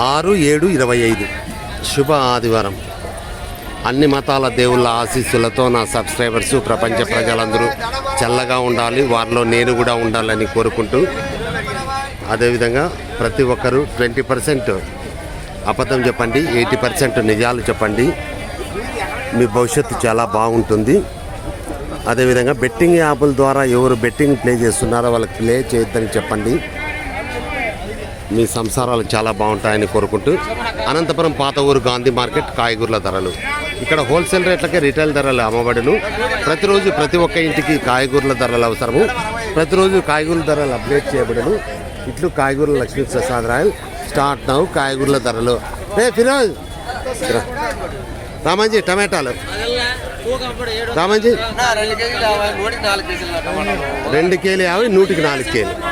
ఆరు ఏడు ఇరవై ఐదు. శుభ ఆదివారం. అన్ని మతాల దేవుళ్ళ ఆశీస్సులతో నా సబ్స్క్రైబర్స్ ప్రపంచ ప్రజలందరూ చల్లగా ఉండాలి వారిలో నేను కూడా ఉండాలని కోరుకుంటూ అదేవిధంగా ప్రతి ఒక్కరూ ట్వంటీ పర్సెంట్ అబద్ధం చెప్పండి ఎయిటీ పర్సెంట్ నిజాలు చెప్పండి. మీ భవిష్యత్తు చాలా బాగుంటుంది. అదేవిధంగా బెట్టింగ్ యాప్ల ద్వారా ఎవరు బెట్టింగ్ ప్లే చేస్తున్నారో వాళ్ళకి ప్లే చేయొద్దని చెప్పండి. మీ సంసారాలు చాలా బాగుంటాయని కోరుకుంటూ అనంతపురం పాత ఊరు గాంధీ మార్కెట్ కాయగూరల ధరలు. ఇక్కడ హోల్సేల్ రేట్లకే రిటైల్ ధరలు అమ్మబడును. ప్రతిరోజు ప్రతి ఒక్క ఇంటికి కాయగూరల ధరలు అవసరము. ప్రతిరోజు కాయగూరల ధరలు అప్డేట్ చేయబడును. ఇట్లు కాయగూరల లక్ష్మీ ప్రసాద్ రాయల్. స్టార్ట్ నవ్వు కాయగూరల ధరలు. రే ఫిరోజ్! రామంజీ టమాటాలు. రామంజీ. రెండు కేజీలు యాభై నూటికి నాలుగు కేలు కేజీ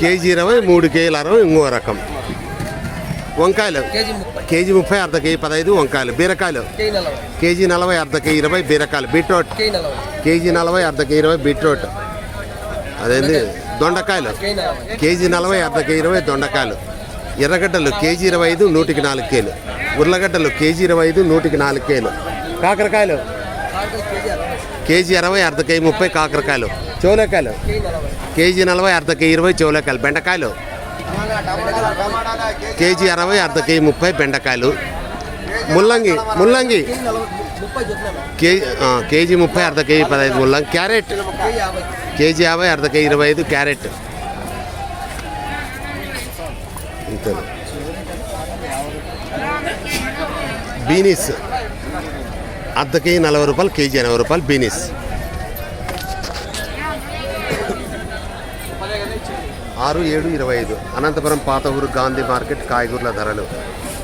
కేజీ ఇరవై మూడు కేజీలు అరవై. ఇంకో రకం. వంకాయలు. కేజీ ముప్పై. అర్ధ కేజీ పదహైదు వంకాయలు. బీరకాయలు. కేజీ నలభై. అర్ధ కేజీ ఇరవై బీరకాయలు. బీట్రూట్. కేజీ నలభై. అర్ధ కేజీ ఇరవై బీట్రూట్. అదేంది? దొండకాయలు. కేజీ నలభై. అర్ధ కేజీ ఇరవై దొండకాయలు. ఎర్రగడ్డలు కేజీ ఇరవై ఐదు నూటికి నాలుగు కేలు. ఉర్లగడ్డలు కేజీ ఇరవై ఐదు నూటికి నాలుగు కేలు. కాకరకాయలు. కాకరకాయ కేజీ అరవై అర్ధ కేజీ ముప్పై కాకరకాయలు. చౌలకాయలు. కేజీ నలభై అర్ధ కేజీ ఇరవై చౌలకాయలు. బెండకాయలు. కేజీ అరవై అర్ధ కేజీ ముప్పై బెండకాయలు. ముల్లంగి ముల్లంగి. కేజీ ముప్పై కేజీ ముప్పై అర్ధ కేజీ పదహైదు ముల్లంగి. క్యారెట్. కేజీ కేజీ యాభై అర్ధ కేజీ ఇరవై ఐదు క్యారెట్. ఇంతే. బీనీస్. అర్ధ కేజీ నలభై రూపాయలు కేజీ ఎనభై రూపాయలు బీనీస్. ఆరు ఏడు ఇరవై ఐదు. అనంతపురం పాత ఊరు గాంధీ మార్కెట్ కాయగూరల ధరలు.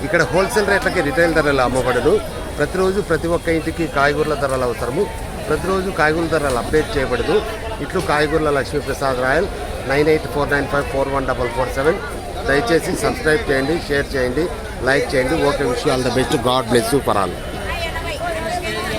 ఇక్కడ హోల్సేల్ రేట్లకి రిటైల్ ధరలు అమ్మబడును. ప్రతిరోజు ప్రతి ఒక్క ఇంటికి కాయగూరల ధరలు అవసరము. ప్రతిరోజు కాయగూరల ధరలు అప్డేట్ చేయబడదు ఇట్లు కాయగూరల Lakshmiprasad Royal nine eight four nine five four one double four seven. దయచేసి సబ్స్క్రైబ్ చేయండి షేర్ చేయండి లైక్ చేయండి. Okay. విషయాల్ the best god bless you for all